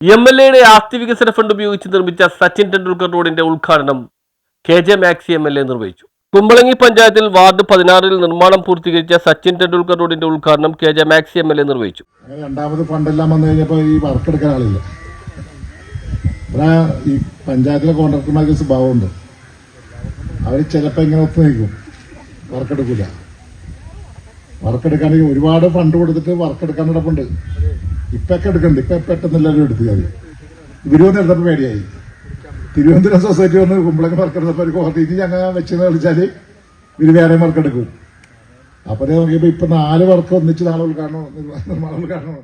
M L എയുടെ ആസ്തി വികസന ഫണ്ട് ഉപയോഗിച്ച് നിർമ്മിച്ച സച്ചിൻ ടെണ്ടുൽക്കർ റോഡിന്റെ ഉദ്ഘാടനം K J Maxy M L A നിർവഹിച്ചു. കുമ്പളങ്ങി പഞ്ചായത്തിൽ വാർഡ് പതിനാറിൽ നിർമ്മാണം പൂർത്തീകരിച്ച സച്ചിൻ ടെണ്ടുൽക്കർ റോഡിന്റെ ഉദ്ഘാടനം K J Maxy M L A നിർവഹിച്ചു. രണ്ടാമത് ഫണ്ടെല്ലാം വന്നു കഴിഞ്ഞപ്പോൾ ഈ വർക്ക് എടുക്കാൻ ആളില്ല. ഈ പഞ്ചായത്തിലെ കോൺട്രാക്ടർമാർക്ക് സ്വഭാവമുണ്ട്. അവർ ചിലപ്പോൾ ഇങ്ങനെ ഒത്തു നിൽക്കും. വർക്ക് എടുക്കില്ല വർക്ക് എടുക്കാണെങ്കിൽ ഒരുപാട് ഫണ്ട് കൊടുത്തിട്ട് വർക്ക് എടുക്കാൻ കിടപ്പുണ്ട് ഇപ്പൊക്കെ എടുക്കണ്ട. ഇപ്പൊ പെട്ടെന്ന് എല്ലാവരും എടുത്തു അത് തിരുവനന്തപുരം എടുത്തപ്പോൾ പേടിയായി. തിരുവനന്തപുരം സൊസൈറ്റി വന്ന് കുമ്പളങ്ങ വർക്ക് എടുത്തപ്പോൾ ഒരു കോർട്ട് ഇനി ഞങ്ങൾ വെച്ചെന്ന് കളിച്ചാൽ ഇവർ വേറെ വർക്ക് എടുക്കും. അപ്പൊ നോക്കിയപ്പോ ഇപ്പൊ നാല് വർക്ക് ഒന്നിച്ച് നാളെ ഉദ്ഘാടനം നിർമ്മാണ ഉദ്ഘാടനം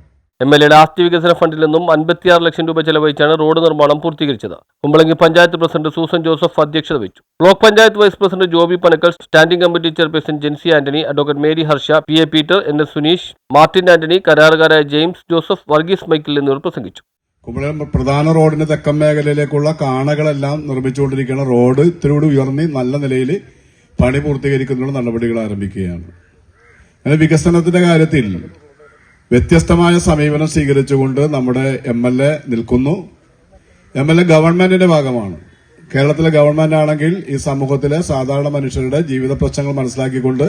എം എൽ എയുടെ ആസ്തി വികസന ഫണ്ടിൽ നിന്നും അൻപത്തിയാറ് ലക്ഷം രൂപ ചെലവഴിച്ചാണ് റോഡ് നിർമ്മാണം പൂർത്തീകരിച്ചത്. Kumbalangi panchayat president Susan Joseph അധ്യക്ഷത വഹിച്ചു. Block panchayat vice president Joby Panakkal standing committee chairperson Jency Antony advocate Mary Harsha P A Peter N S Suneesh Martin Antony കരാറുകാരായ James Joseph Varghese Michael എന്നിവർ പ്രസംഗിച്ചു. കുമളയം പ്രധാന റോഡിന്റെ തെക്കൻ മേഖലയിലേക്കുള്ള കാണകളെല്ലാം നിർമ്മിച്ചുകൊണ്ടിരിക്കുന്ന road ഇത്തിരി ഉയർന്നി നല്ല നിലയിൽ പണി പൂർത്തീകരിക്കുന്നതിനുള്ള നടപടികൾ ആരംഭിക്കുകയാണ്. വികസനത്തിന്റെ കാര്യത്തിൽ വ്യത്യസ്തമായ സമീപനം സ്വീകരിച്ചുകൊണ്ട് നമ്മുടെ എം എൽ എ നിൽക്കുന്നു. എം എൽ എ ഗവൺമെന്റിന്റെ ഭാഗമാണ്. കേരളത്തിലെ ഗവൺമെന്റ് ആണെങ്കിൽ ഈ സമൂഹത്തിലെ സാധാരണ മനുഷ്യരുടെ ജീവിത പ്രശ്നങ്ങൾ മനസ്സിലാക്കിക്കൊണ്ട്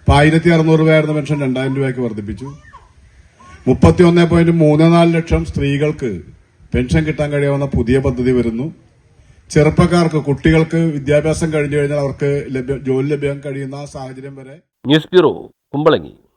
ഇപ്പൊ ആയിരത്തി അറുന്നൂറ് രൂപയായിരുന്ന പെൻഷൻ രണ്ടായിരം രൂപയ്ക്ക് വർദ്ധിപ്പിച്ചു. മുപ്പത്തി ഒന്ന് പോയിന്റ് മൂന്ന് നാല് ലക്ഷം സ്ത്രീകൾക്ക് പെൻഷൻ കിട്ടാൻ കഴിയാവുന്ന പുതിയ പദ്ധതി വരുന്നു. ചെറുപ്പക്കാർക്ക് കുട്ടികൾക്ക് വിദ്യാഭ്യാസം കഴിഞ്ഞു കഴിഞ്ഞാൽ അവർക്ക് ജോലി ലഭ്യം കഴിയുന്ന സാഹചര്യം വരെ. News bureau Kumbalangi.